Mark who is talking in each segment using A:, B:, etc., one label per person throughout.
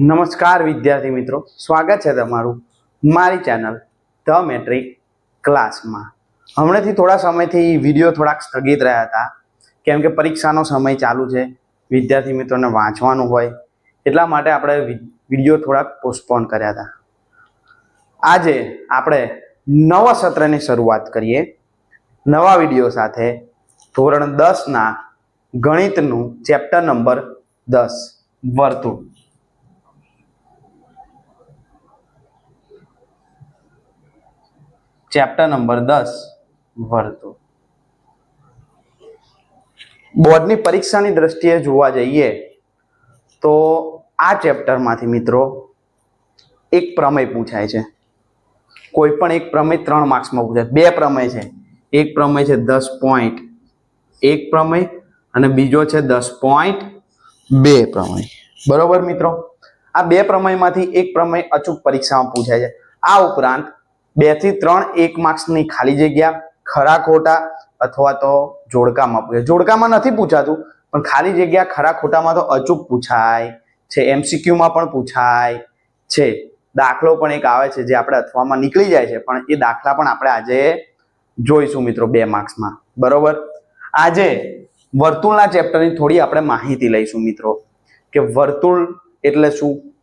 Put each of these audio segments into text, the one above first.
A: નમસ્કાર વિદ્યાર્થી મિત્રો. સ્વાગત છે તમારું મારી ચેનલ ધ મેટ્રિક ક્લાસમાં. હમણાંથી થોડા સમયથી વીડિયો થોડાક સ્થગિત રહ્યા હતા. કેમ કે પરીક્ષાનો સમય ચાલુ છે. વિદ્યાર્થી મિત્રોને વાંચવાનું હોય. એટલા માટે આપણે વીડિયો થોડાક પોસ્ટપોન કર્યા હતા. આજે આપણે નવા સત્રની શરૂઆત કરીએ. નવા વીડિયો સાથે ધોરણ દસના ગણિતનું ચેપ્ટર નંબર દસ વર્તુળ. ચેપ્ટર નંબર દસ, વર્તુળ. બોર્ડની પરીક્ષાની દ્રષ્ટિએ જોવા જઈએ તો આ ચેપ્ટરમાંથી મિત્રો એક પ્રમેય પૂછાય છે. કોઈ પણ એક પ્રમેય ત્રણ માર્ક્સમાં પૂછાય બે પ્રમેય છે. એક પ્રમેય છે દસ પોઈન્ટ એક પ્રમેય અને બીજો છે દસ પોઈન્ટ બે પ્રમેય. બરોબર મિત્રો? આ બે પ્રમેયમાંથી એક પ્રમેય અચૂક પરીક્ષામાં પૂછાય છે. આ ઉપરાંત બેથી ત્રણ એક માર્ક્સની ખાલી જગ્યા, ખરા ખોટા અથવા તો જોડકામાં. પૂછાય જોડકામાં નથી પૂછાતું, પણ ખાલી જગ્યા, ખરા ખોટામાં તો અચૂક પૂછાય. છે, એમસીક્યુમાં પણ પૂછાય. છે, દાખલો પણ એક આવે છે જે આપણે અથવામાં નીકળી જાય છે, પણ એ દાખલા પણ આપણે આજે જોઈશું મિત્રો બે માર્ક્સમાં. બરોબર? આજે વર્તુળના ચેપ્ટરની થોડી આપણે માહિતી લઈશું મિત્રો. કે વર્તુળ એટલે શું?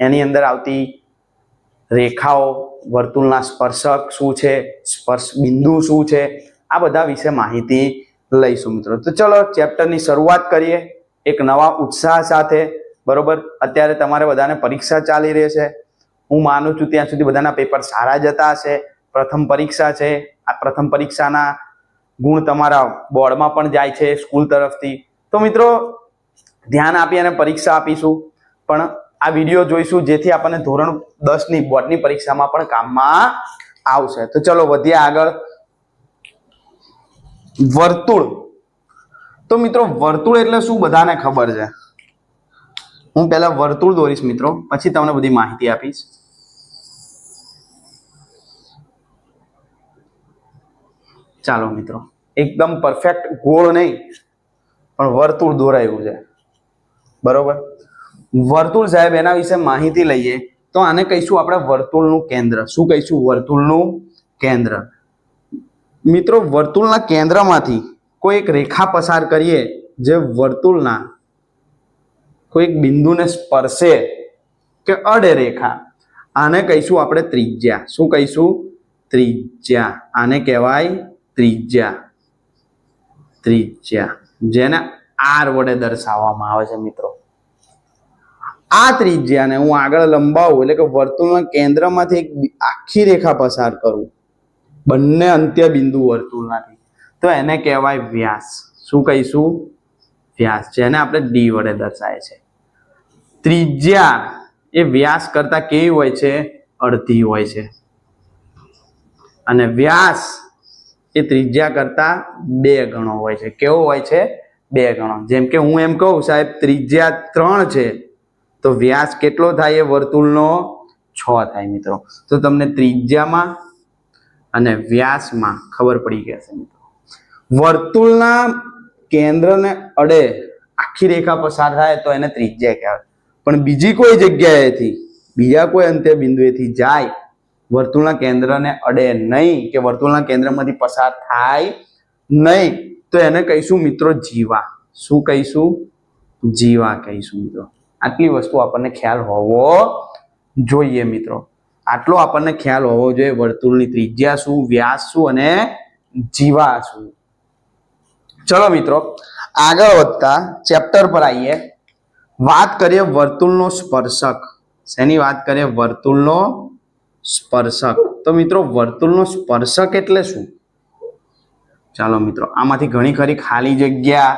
A: એની અંદર આવતી રેખાઓ વર્તુળના સ્પર્શક શું છે? સ્પર્શ બિંદુ શું છે? આ બધા વિશે માહિતી લઈશું મિત્રો. તો ચલો ચેપ્ટરની શરૂઆત કરીએ. એક નવા ઉત્સાહ સાથે. બરોબર? અત્યારે તમારે બધાને પરીક્ષા ચાલી રહી છે. હું માનું છું ત્યાં સુધી બધાના પેપર સારા જતા હશે. પ્રથમ પરીક્ષા છે. આ પ્રથમ પરીક્ષાના ગુણ તમારા બોર્ડમાં પણ જાય છે સ્કૂલ તરફથી. તો મિત્રો, ધ્યાન આપી અને પરીક્ષા આપીશું. પણ આ વીડિયો જોઈશું જેથી આપણને ધોરણ દસની બોર્ડની પરીક્ષામાં પણ કામમાં આવશે. તો ચલો વધીએ આગળ. વર્તુળ. તો મિત્રો, વર્તુળ એટલે શું બધાને ખબર છે? હું પહેલા વર્તુળ દોરીશ મિત્રો, પછી તમને બધી માહિતી આપીશ. ચાલો મિત્રો, એકદમ પરફેક્ટ ગોળ નહીં, પણ વર્તુળ દોરાયું છે. બરોબર? વર્તુળ સાહેબ, એના વિશે માહિતી લઈએ. તો આને કહીશું આપણે વર્તુળનું કેન્દ્ર. શું કહીશું? વર્તુળનું કેન્દ્ર. મિત્રો, વર્તુળના કેન્દ્રમાંથી કોઈ એક રેખા પસાર કરીએ જે વર્તુળના કોઈ એક બિંદુને સ્પર્શે કે અડે રેખા. આને કહીશું આપણે ત્રિજ્યા. શું કહીશું? ત્રિજ્યા. આને કહેવાય ત્રિજ્યા. ત્રિજ્યા. જેને આર વડે દર્શાવવામાં આવે છે, મિત્રો. આ ત્રિજ્યાને હું આગળ લંબાવું એટલે કે વર્તુળના કેન્દ્રમાંથી એક આખી રેખા પસાર કરું. બંને અંત્ય બિંદુ વર્તુળનાથી તો એને કહેવાય વ્યાસ. શું કહીશું? વ્યાસ જેને આપણે ડી વડે દર્શાવે છે ત્રિજ્યા એ વ્યાસ કરતા કેવી હોય છે? અડધી હોય છે. અને વ્યાસ એ ત્રિજ્યા કરતા બે ગણો હોય છે. કેવો હોય છે? બે ગણો. જેમ કે હું એમ કહું, સાહેબ, ત્રિજ્યા ત્રણ છે. તો વ્યાસ કેટલો થાય એ વર્તુળનો છ થાય મિત્રો. તો તમને ત્રિજ્યામાં અને વ્યાસમાં ખબર પડી ગયા છે મિત્રો. વર્તુળના કેન્દ્રને અડે આખી રેખા પસાર થાય તો એને ત્રિજ્યા કહેવાય. પણ બીજી કોઈ જગ્યાએથી બીજા કોઈ અંત્ય બિંદુએથી જાય, વર્તુળના કેન્દ્રને અડે નહીં કે વર્તુળના કેન્દ્રમાંથી પસાર થાય નહીં, તો એને કહીશું મિત્રો જીવા. શું કહીશું? જીવા કહીશું મિત્રો. આટલી વસ્તુ આપણને ખ્યાલ હોવો જોઈએ મિત્રો. આટલો આપણને ખ્યાલ હોવો જોઈએ વર્તુળની ત્રિજ્યા શું, વ્યાસ શું અને જીવા શું. ચલો મિત્રો, આગળ વધતા ચેપ્ટર પર આવીએ. વાત કરીએ વર્તુળનો સ્પર્શક. શેની વાત કરીએ? વર્તુળનો સ્પર્શક. તો મિત્રો, વર્તુળનો સ્પર્શક એટલે શું? ચાલો મિત્રો, આમાંથી ઘણી ખરી ખાલી જગ્યા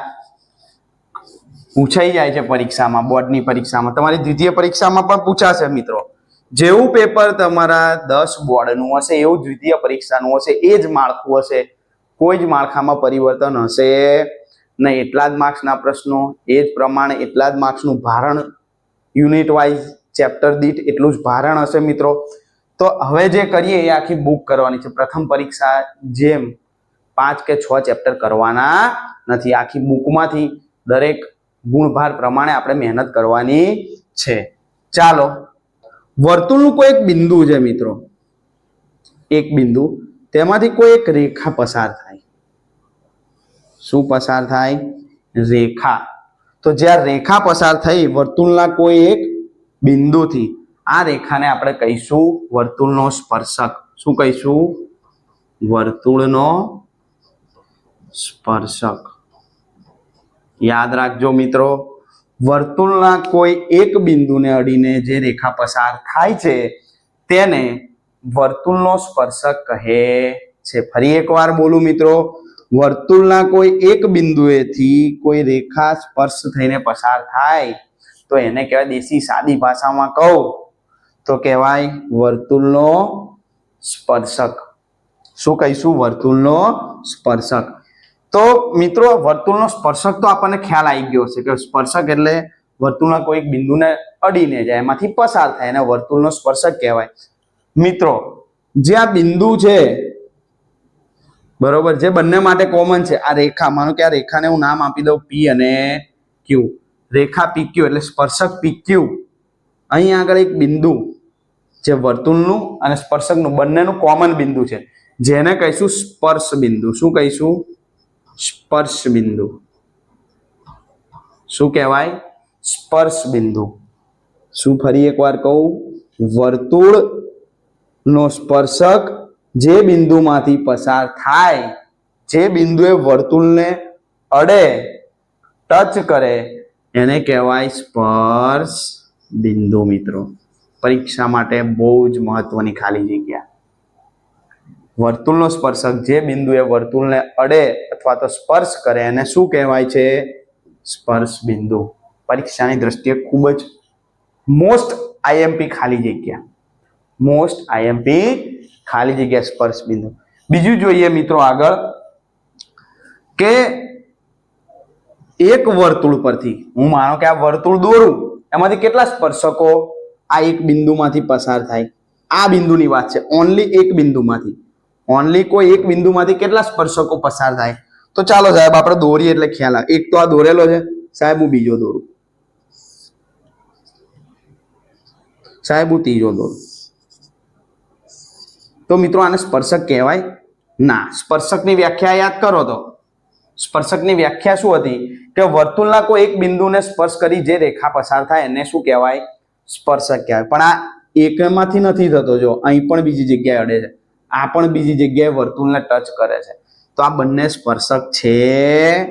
A: પૂછાઈ જાય છે પરીક્ષામાં, બોર્ડની પરીક્ષામાં. તમારી દ્વિતીય પરીક્ષામાં પણ પૂછાશે મિત્રો. જેવું પેપર તમારા દસ બોર્ડનું હશે, એવું દ્વિતીય પરીક્ષાનું હશે, એ જ માળખું હશે. કોઈ જ માળખામાં પરિવર્તન હશે નહીં. એટલા જ માર્ક્સના પ્રશ્નો, એ જ પ્રમાણે એટલા જ માર્ક્સનું ભારણ. યુનિટ વાઇઝ ચેપ્ટર દીઠ એટલું જ ભારણ હશે મિત્રો. તો હવે જે કરીએ એ આખી બુક કરવાની છે. પ્રથમ પરીક્ષા જેમ પાંચ કે છ ચેપ્ટર કરવાના નથી. આખી બુકમાંથી દરેક ગુણભાર પ્રમાણે આપણે મહેનત કરવાની છે. ચાલો, વર્તુળનું કોઈ એક બિંદુ છે મિત્રો. એક બિંદુ. તેમાંથી કોઈ એક રેખા પસાર થાય. શું પસાર થાય? રેખા. તો જ્યાં રેખા પસાર થઈ વર્તુળના કોઈ એક બિંદુથી, આ રેખાને આપણે કહીશું વર્તુળનો સ્પર્શક. શું કહીશું? વર્તુળનો સ્પર્શક. યાદ રાખજો મિત્રો, વર્તુળના કોઈ એક બિંદુને અડીને જે રેખા પસાર થાય છે, તેને વર્તુળનો સ્પર્શક કહે છે. ફરી એકવાર બોલું મિત્રો, વર્તુળના કોઈ એક બિંદુએથી કોઈ રેખા સ્પર્શ થઈને પસાર થાય, તો એને કહેવાય દેશી સાદી ભાષામાં કહું. તો કહેવાય વર્તુળનો સ્પર્શક. શું કહીશું? વર્તુળનો સ્પર્શક. તો મિત્રો વર્તુળનો સ્પર્શક તો આપણને ખ્યાલ આવી ગયો છે કે સ્પર્શક એટલે વર્તુળના કોઈક બિંદુને અડીને જાય, એમાંથી પસાર થાય એને વર્તુળનો સ્પર્શક કહેવાય. મિત્રો, જે આ બિંદુ છે, બરોબર, જે બંને માટે કોમન છે, આ રેખા, માનો કે આ રેખાને હું નામ આપી દઉં પી અને ક્યુ રેખા પી ક્યુ એટલે સ્પર્શક પી ક્યુ અહીં આગળ એક બિંદુ જે વર્તુળનું અને સ્પર્શકનું બંનેનું કોમન બિંદુ છે. જેને કહીશું સ્પર્શ બિંદુ. શું કહીશું? સ્પર્શ બિંદુ શું કહેવાય? સ્પર્શ બિંદુ શું ફરી એકવાર કહું? વર્તુળ નો સ્પર્શક જે બિંદુમાંથી પસાર થાય, જે બિંદુએ વર્તુળને અડે, ટચ કરે, એને કહેવાય સ્પર્શ બિંદુ મિત્રો. પરીક્ષા માટે બહુ જ મહત્વની ખાલી જગ્યા. વર્તુળનો સ્પર્શક જે બિંદુએ વર્તુળને અડે અથવા તો સ્પર્શ કરે એને શું કહેવાય છે? સ્પર્શ બિંદુ. પરીક્ષાની દ્રષ્ટિએ ખૂબ જ મોસ્ટ આઈએમપી ખાલી જગ્યા. મોસ્ટ આઈએમપી ખાલી જગ્યા સ્પર્શ બિંદુ. બીજું જોઈએ મિત્રો આગળ કે એક વર્તુળ પરથી, હું માનો કે આ વર્તુળ દોરું, એમાંથી કેટલા સ્પર્શકો આ એક બિંદુમાંથી પસાર થાય? આ બિંદુની વાત છે ઓનલી એક બિંદુમાંથી. ઓનલી કોઈ એક બિંદુમાંથી કેટલા સ્પર્શકો પસાર થાય? તો ચાલો સાહેબ, આપણે દોરીએ એટલે ખ્યાલ આવે. એક તો આ દોરેલો છે. સાહેબ, હું બીજો દોરું. સાહેબ, હું ત્રીજો દોરું. તો મિત્રો, આને સ્પર્શક કહેવાય? ના. સ્પર્શકની વ્યાખ્યા યાદ કરો તો. સ્પર્શકની વ્યાખ્યા શું હતી? કે વર્તુળના કોઈ એક બિંદુને સ્પર્શ કરી જે રેખા પસાર થાય, એને શું કહેવાય? સ્પર્શક કહેવાય. પણ આ એકમાંથી નથી થતો, જો. અહીં પણ બીજી જગ્યાએ અડે છે. આ પણ બીજી જગ્યાએ વર્તુળને ટચ કરે છે. તો આ બંને સ્પર્શક છે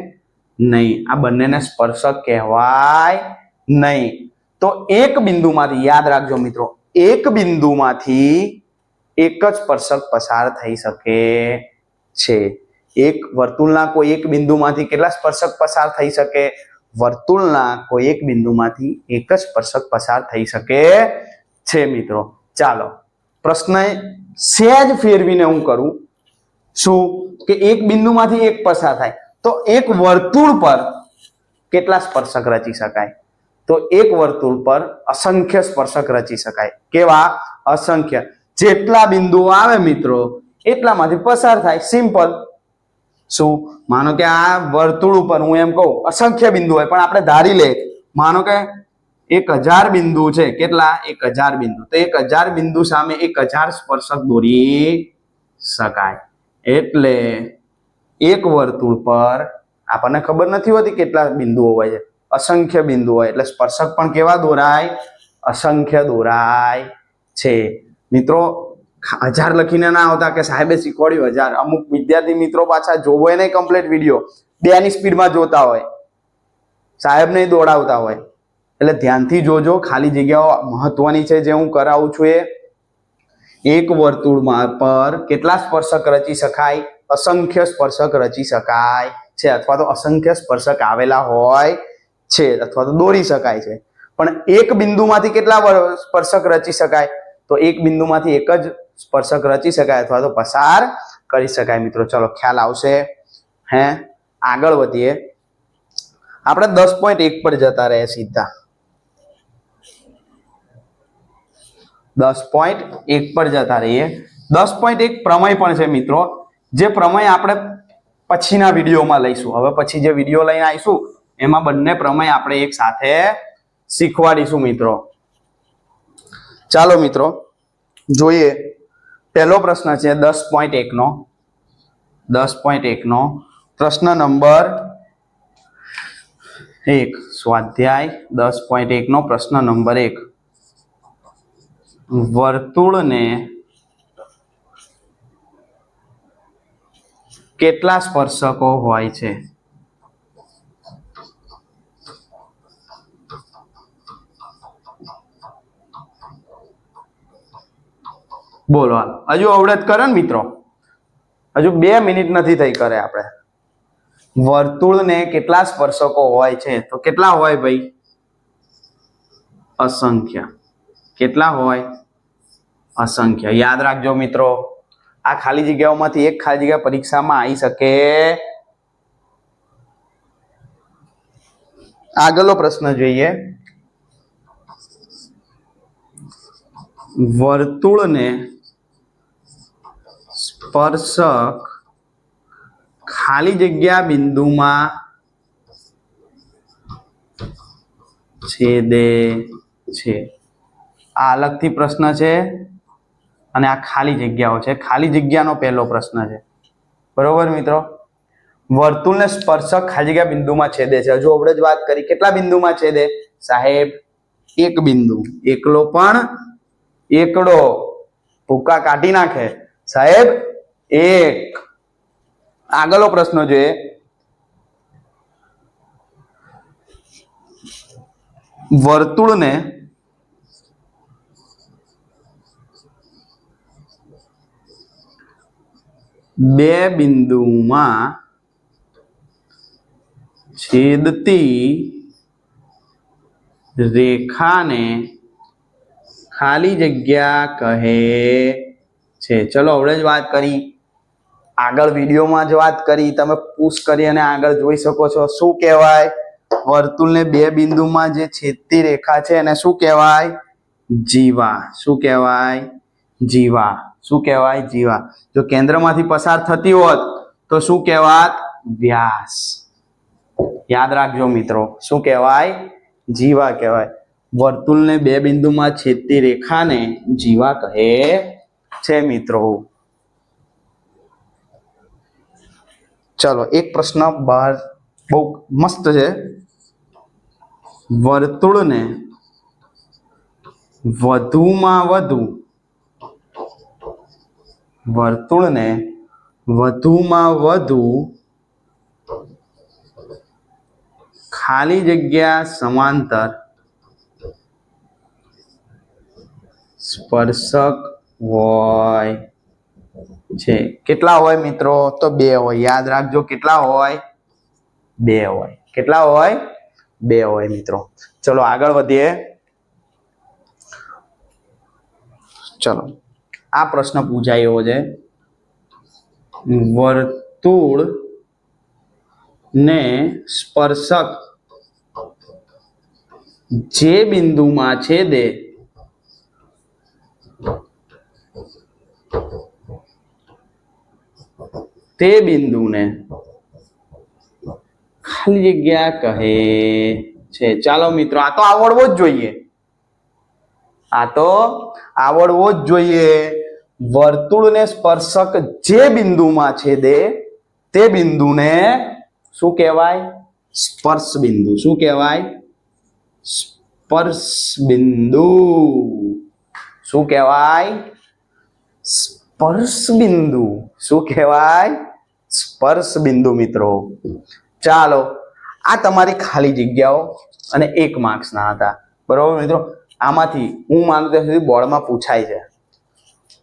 A: નહીં. આ બંનેને સ્પર્શક કહેવાય નહીં. તો એક બિંદુમાંથી, યાદ રાખજો મિત્રો, એક બિંદુમાંથી એક જ સ્પર્શક પસાર થઈ શકે છે. એક વર્તુળના કોઈ એક બિંદુમાંથી કેટલા સ્પર્શક પસાર થઈ શકે? વર્તુળના કોઈ એક બિંદુમાંથી એક જ સ્પર્શક પસાર થઈ શકે છે મિત્રો. ચાલો, પ્રશ્ન સહેજ ફેરવીને હું કરું. શું? કે એક બિંદુમાંથી એક પસાર થાય. તો એક વર્તુળ પર કેટલા સ્પર્શક રચી શકાય? તો એક વર્તુળ પર અસંખ્ય સ્પર્શક રચી શકાય. કેવા? અસંખ્ય. જેટલા બિંદુ આવે મિત્રો, એટલામાંથી પસાર થાય. સિમ્પલ. શું? માનો કે આ વર્તુળ ઉપર હું એમ કહું, અસંખ્ય બિંદુ હોય, પણ આપણે ધારી લે. માનો કે એક હજાર બિંદુ છે. કેટલા? એક હજાર બિંદુ. તો એક હજાર બિંદુ સામે એક હજાર સ્પર્શક દોરી શકાય. એટલે એક વર્તુળ પર આપણને ખબર નથી હોતી કેટલા બિંદુઓ હોય છે. અસંખ્ય બિંદુ હોય. એટલે સ્પર્શક પણ કેવા દોરાય? અસંખ્ય દોરાય છે. મિત્રો, હજાર લખીને ના આવતા કે સાહેબે શીખવાડ્યું હજાર. અમુક વિદ્યાર્થી મિત્રો પાછા જોવો નહીં કમ્પ્લીટ વીડિયો બે ની સ્પીડમાં જોતા હોય. સાહેબ નહીં દોડાવતા હોય. એટલે ધ્યાનથી જોજો, ખાલી જગ્યાઓ મહત્વની છે જે હું કરાવું છું એ. એક વર્તુળમાં પર કેટલા સ્પર્શક રચી શકાય? અસંખ્ય સ્પર્શક રચી શકાય છે, અથવા તો અસંખ્ય સ્પર્શક આવેલા હોય છે, અથવા તો દોરી શકાય છે. પણ એક બિંદુમાંથી કેટલા સ્પર્શક રચી શકાય? તો એક બિંદુમાંથી એક જ સ્પર્શક રચી શકાય અથવા તો પસાર કરી શકાય. મિત્રો, ચલો ખ્યાલ આવશે. હે, આગળ વધીએ. આપણે દસ પોઈન્ટ એક પર જતા રહે સીધા. દસ પોઈન્ટ એક પર જતા રહીએ. દસ પોઈન્ટ એક પ્રમેય પણ છે મિત્રો, જે પ્રમેય આપણે પછીના વિડીયોમાં લઈશું. હવે પછી જે વીડિયો લઈને આવીશું, એમાં બંને પ્રમેય આપણે એક સાથે શીખવાડીશું મિત્રો. ચાલો મિત્રો, જોઈએ. પહેલો પ્રશ્ન છે દસ પોઈન્ટ એકનો દસ પોઈન્ટ એકનો પ્રશ્ન નંબર એક. સ્વાધ્યાય, દસ પોઈન્ટ એકનો પ્રશ્ન નંબર એક. વર્તુળને કેટલા સ્પર્શકો હોય છે? બોલો હજુ અવડત કરે ને મિત્રો. હજુ બે મિનિટ નથી થઈ કરે આપણે. વર્તુળને કેટલા સ્પર્શકો હોય છે? તો કેટલા હોય ભાઈ? અસંખ્ય. કેટલા હોય? અસંખ્ય. યાદ રાખજો મિત્રો, આ ખાલી જગ્યાઓમાંથી એક ખાલી જગ્યા પરીક્ષામાં આવી શકે. આગળનો પ્રશ્ન જોઈએ. વર્તુળને સ્પર્શક ખાલી જગ્યા બિંદુમાં છેદે છે. આ અલગથી પ્રશ્ન છે. અને આ ખાલી જગ્યાઓ છે. ખાલી જગ્યાનો પહેલો પ્રશ્ન છે. બરોબર મિત્રો? વર્તુળને સ્પર્શક ખાલી જગ્યા બિંદુમાં છેદે છે. હજુ આપણે જ વાત કરી કેટલા બિંદુમાં છેદે? સાહેબ, એક બિંદુ. એકલો પણ એકડો. ભૂકા કાઢી નાખે. સાહેબ, એક. આગળનો પ્રશ્ન જોઈએ. વર્તુળને બે બિંદુમાં છેદતી રેખાને ખાલી જગ્યા કહે છે. ચલો હવે જ વાત કરી. આગળ વિડીયોમાં જ વાત કરી. તમે પુશ કરી અને આગળ જોઈ શકો છો. શું કહેવાય? વર્તુળને બે બિંદુમાં જે છેદતી રેખા છે એને શું કહેવાય? જીવા. શું કહેવાય? જીવા. શું કહેવાય જીવા? જો કેન્દ્રમાંથી પસાર થતી હોત, તો શું કહેવાત? વ્યાસ. યાદ રાખજો મિત્રો, શું કહેવાય? જીવા કહેવાય. વર્તુળને બે બિંદુમાં છેદતી રેખાને જીવા કહે છે મિત્રો. ચલો, એક પ્રશ્ન બહાર બહુ મસ્ત છે. વર્તુળને વધુમાં વધુ વર્તુળને વધુમાં વધુ ખાલી જગ્યા સમાંતર સ્પર્શક હોય છે. કેટલા હોય મિત્રો? તો બે હોય. યાદ રાખજો, કેટલા હોય? બે હોય. કેટલા હોય? બે હોય મિત્રો. ચલો આગળ વધીએ. ચલો. આ પ્રશ્ન પૂછાયો છે. વર્તુળ ને સ્પર્શક જે બિંદુમાં છેદે તે બિંદુને ખાલી જગ્યા કહે છે. ચાલો મિત્રો, આ તો આવડવો જ જોઈએ. આ તો આવડવો જ જોઈએ. વર્તુળને સ્પર્શક જે બિંદુમાં છેદે, તે બિંદુને શું કહેવાય? સ્પર્શ બિંદુ. શું કહેવાય? સ્પર્શ બિંદુ. શું કહેવાય? સ્પર્શ બિંદુ. શું કહેવાય? સ્પર્શ બિંદુ મિત્રો. ચાલો, આ તમારી ખાલી જગ્યાઓ અને એક માર્ક્સના હતા. બરોબર મિત્રો? આમાંથી હું માનું ત્યાં સુધી બોર્ડમાં પૂછાય છે.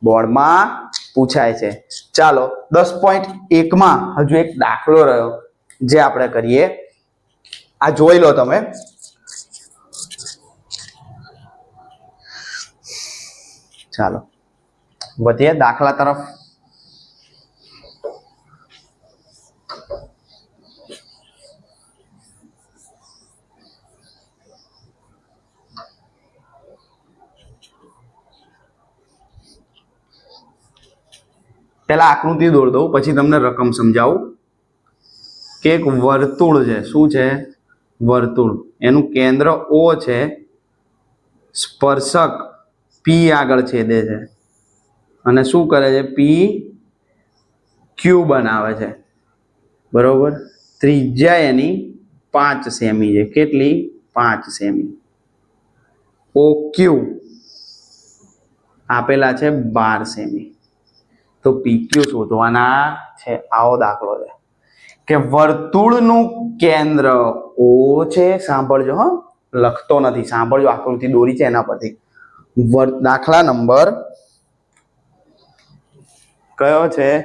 A: બોર્ડમાં પૂછાય છે. ચાલો, દસ પોઈન્ટ એકમાં હજુ એક દાખલો રહ્યો, જે આપણે કરીએ. આ જોઈ લો તમે. ચાલો. વધીએ દાખલા તરફ. પહેલા આકૃતિ દોર દઉં, પછી તમને રકમ સમજાવું. કે એક વર્તુળ છે. શું છે? વર્તુળ. એનું કેન્દ્ર ઓ છે. સ્પર્શક પી આગળ છેદે છે. અને શું કરે છે? પી ક્યુ બનાવે છે. બરોબર? ત્રિજ્યા એની પાંચ સેમી છે. કેટલી? પાંચ સેમી. ઓ ક્યુ આપેલા છે બાર સેમી. તો પીક્યુ શોધવાના છે. આવો દાખલો છે. કે વર્તુળનું કેન્દ્ર ઓ છે. સાંભળજો, હો. લખતો નથી. સાંભળજો, આકૃતિ દોરી છે એના પરથી. દાખલા નંબર કયો છે?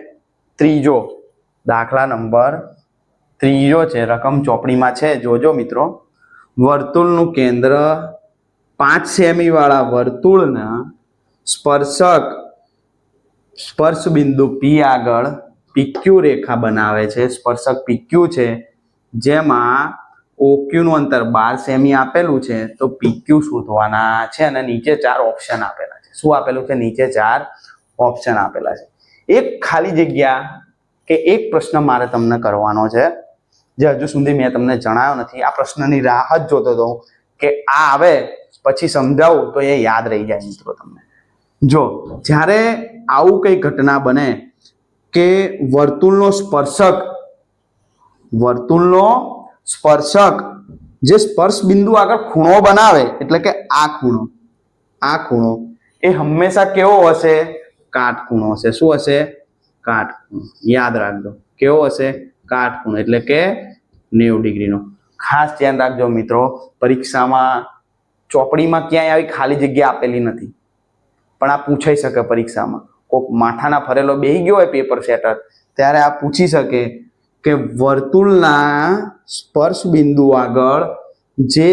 A: ત્રીજો. દાખલા નંબર ત્રીજો છે. રકમ ચોપડીમાં છે. જોજો મિત્રો. વર્તુળનું કેન્દ્ર પાંચ સેમી વાળા વર્તુળના સ્પર્શક સ્પર્શ બિંદુ પી આગળ પીક્યુ રેખા બનાવે છે. સ્પર્શક પીક્યુ છે. જેમાં ઓક્યુનું અંતર બાર સેમી આપેલું છે. તો પીક્યુ શોધવાના છે અને નીચે ચાર ઓપ્શન આપેલા છે. શું આપેલું છે? નીચે ચાર ઓપ્શન આપેલા છે. એક ખાલી જગ્યા કે એક પ્રશ્ન મારે તમને કરવાનો છે. જે હજુ સુધી મેં તમને જણાવ્યો નથી. આ પ્રશ્નની રાહ જ જોતો હતો કે આ આવે, પછી સમજાવું તો એ યાદ રહી જાય મિત્રો તમને. જો, જ્યારે આવું કઈ ઘટના બને કે વર્તુળનો સ્પર્શક વર્તુળનો સ્પર્શક જે સ્પર્શ બિંદુ આગળ ખૂણો બનાવે, એટલે કે આ ખૂણો આ ખૂણો, એ હંમેશા કેવો હશે? કાટખૂણો હશે. શું હશે? કાટખૂણો યાદ રાખજો. કેવો હશે? કાટખૂણો એટલે કે નેવું ડિગ્રીનો. ખાસ ધ્યાન રાખજો મિત્રો, પરીક્ષામાં ચોપડીમાં ક્યાંય આવી ખાલી જગ્યા આપેલી નથી. પણ આ પૂછાઈ શકે પરીક્ષામાં. કોક માથાના ફરેલો બેહી ગયો હોય પેપર સેટર ત્યારે આ પૂછી શકે કે વર્તુળના સ્પર્શ બિંદુ આગળ જે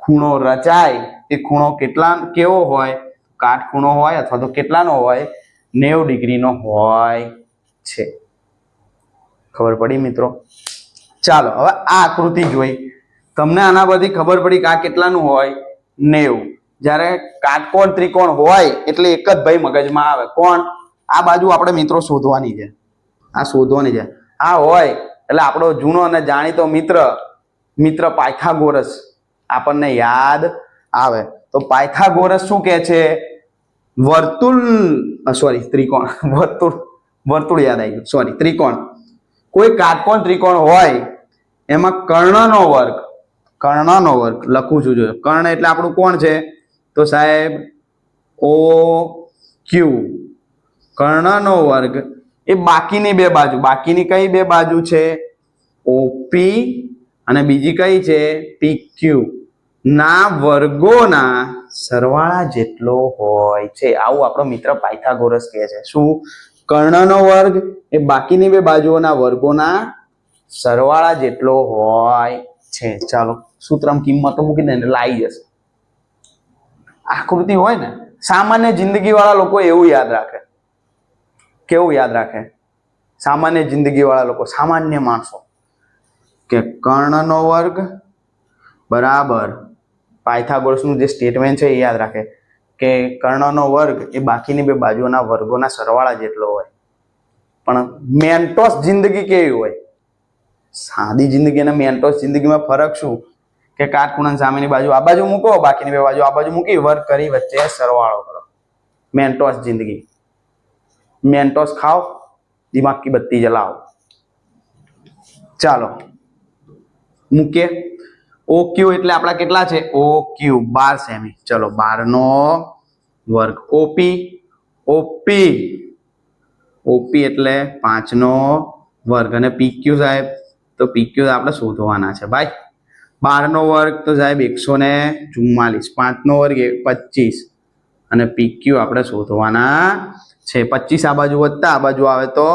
A: ખૂણો રચાય, એ ખૂણો કેટલા, કેવો હોય? કાટખૂણો હોય અથવા તો કેટલાનો હોય? નેવું ડિગ્રીનો હોય છે. ખબર પડી મિત્રો? ચાલો, હવે આ આકૃતિ જોઈ. તમને આના પરથી ખબર પડી કે આ કેટલાનું હોય? નેવું. જ્યારે કાટકોણ ત્રિકોણ હોય એટલે એક જ ભાઈ મગજમાં આવે. કોણ? આ બાજુ આપણે મિત્રો શોધવાની છે. આ શોધવાની છે. આ હોય એટલે આપણો જૂનો અને જાણીતો મિત્ર મિત્ર પાયથાગોરસ આપણને યાદ આવે. તો પાયથાગોરસ શું કહે છે? વર્તુળ સોરી ત્રિકોણ. વર્તુળ વર્તુળ યાદ આવી ગયું. સોરી ત્રિકોણ. કોઈ કાટકોણ ત્રિકોણ હોય, એમાં કર્ણનો વર્ગ કર્ણનો વર્ગ લખું છું જો. કર્ણ એટલે આપણું કોણ છે? તો સાહેબ, ઓ, ક્યુ. કર્ણનો વર્ગ એ બાકીની બે બાજુ. બાકીની કઈ બે બાજુ છે? ઓપી અને બીજી કઈ છે? પીક્યુ ના વર્ગોના સરવાળા જેટલો હોય છે. આવું આપણો મિત્ર પાયથાગોરસ કહે છે. શું? કર્ણનો વર્ગ એ બાકીની બે બાજુઓના વર્ગોના સરવાળા જેટલો હોય છે. ચાલો, સૂત્રમાં કિંમતો મૂકી દે એટલે લાવી જશે. આકૃતિ હોય ને, સામાન્ય જિંદગી વાળા લોકો એવું યાદ રાખે. કેવું યાદ રાખે? સામાન્ય જિંદગી વાળા લોકો, સામાન્ય માણસો. કે કર્ણનો વર્ગ બરાબર, પાયથાગોરસનું જે સ્ટેટમેન્ટ છે એ યાદ રાખે. કે કર્ણનો વર્ગ એ બાકીની બે બાજુના વર્ગોના સરવાળા જેટલો હોય. પણ મેન્ટોસ જિંદગી કેવી હોય? સાદી જિંદગી અને મેન્ટોસ જિંદગીમાં ફરક શું? કે કાટકુણન સામેની બાજુ, આ બાજુ મૂકો, બાકીની બે બાજુ આ બાજુ મૂકી વર્ગ કરી વચ્ચે સરવાળો કરો. મેન્ટોસ જિંદગી. મેન્ટોસ ખાઓ, દિમાગ કી બત્તી જલાઓ ચાલો. મૂકીએ. ઓ ક્યુ એટલે આપણા કેટલા છે? ઓ ક્યુ બાર સેમી. ચલો બાર નો વર્ગ. OP OP. ઓપી એટલે પાંચ નો વર્ગ. અને પીક્યુ સાહેબ? તો પીક્યુ આપણે શોધવાના છે. ભાઈ બાર નો વર્ગ તો સાહેબ એકસો ને ચુમ્માલીસ, પાંચનો વર્ગ પચીસ. અને પીક્યુ આપણે શોધવાના છે. પચીસ આ બાજુ વધતા, આ બાજુ આવે તો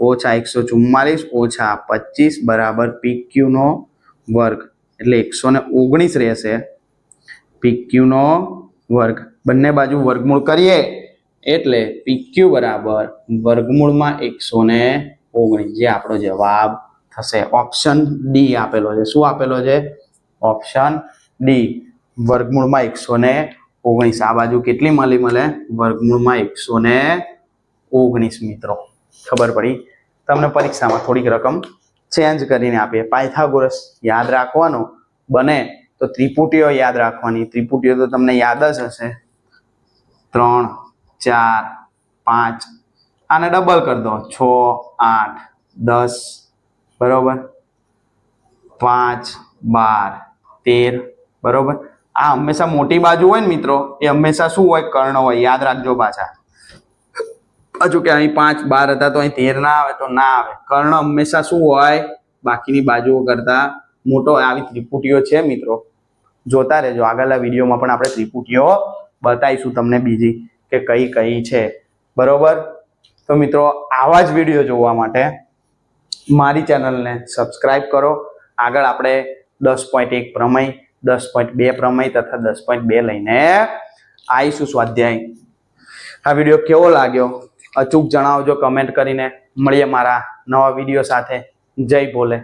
A: ઓછા એકસો ચુમ્માલીસ, ઓછા પચીસ બરાબર પીક્યુનો વર્ગ. એટલે એકસો ને ઓગણીસ રહેશે પીક્યુનો વર્ગ. બંને બાજુ વર્ગમૂળ કરીએ એટલે પીક્યુ બરાબર વર્ગમૂળમાં એકસો ને ઓગણીસ. જે આપણો જવાબ થશે. ઓપ્શન ડી આપેલો છે. શું આપેલો છે? Option D. વર્ગમૂળમાં એકસો ને ઓગણીસ. આ બાજુ કેટલી મળી મળે? વર્ગમૂળમાં એકસો ને ઓગણીસ મિત્રો. ખબર પડી? તમને પરીક્ષામાં થોડીક રકમ ચેન્જ કરીને આપીએ. પાયથાગોરસ યાદ રાખવાનો બને તો ત્રિપુટીઓ યાદ રાખવાની. ત્રિપુટીઓ તો તમને યાદ જ હશે. ત્રણ, ચાર, પાંચ. આને ડબલ કરી દો. છ, આઠ, દસ. બરોબર? પાંચ, બાર. તેર, બરોબર? આ હંમેશા મોટી બાજુ હોય ને મિત્રો, એ હંમેશા શું હોય? કર્ણ હોય. યાદ રાખજો પાછા. હજુ કે અહીં પાંચ, બાર હતા તો અહીં તેર ના આવે, તો ના આવે. કર્ણ હંમેશા શું હોય? બાકીની બાજુઓ કરતા મોટો. આવી ત્રિપુટીઓ છે મિત્રો. જોતા રહેજો. આગળના વિડીયોમાં પણ આપણે ત્રિપુટીઓ બતાવીશું તમને બીજી કે કઈ કઈ છે. બરોબર? તો મિત્રો, આવા જ વીડિયો જોવા માટે મારી ચેનલને સબસ્ક્રાઈબ કરો. આગળ આપણે દસ પોઈન્ટ એક પ્રમેય, દસ પોઈન્ટ બે પ્રમેય તથા દસ પોઈન્ટ બે લઈને આવીશું સ્વાધ્યાય. આ વીડિયો કેવો લાગ્યો? અચૂક જણાવજો કમેન્ટ કરીને. મળીએ મારા નવા વીડિયો સાથે. જય ભોલે.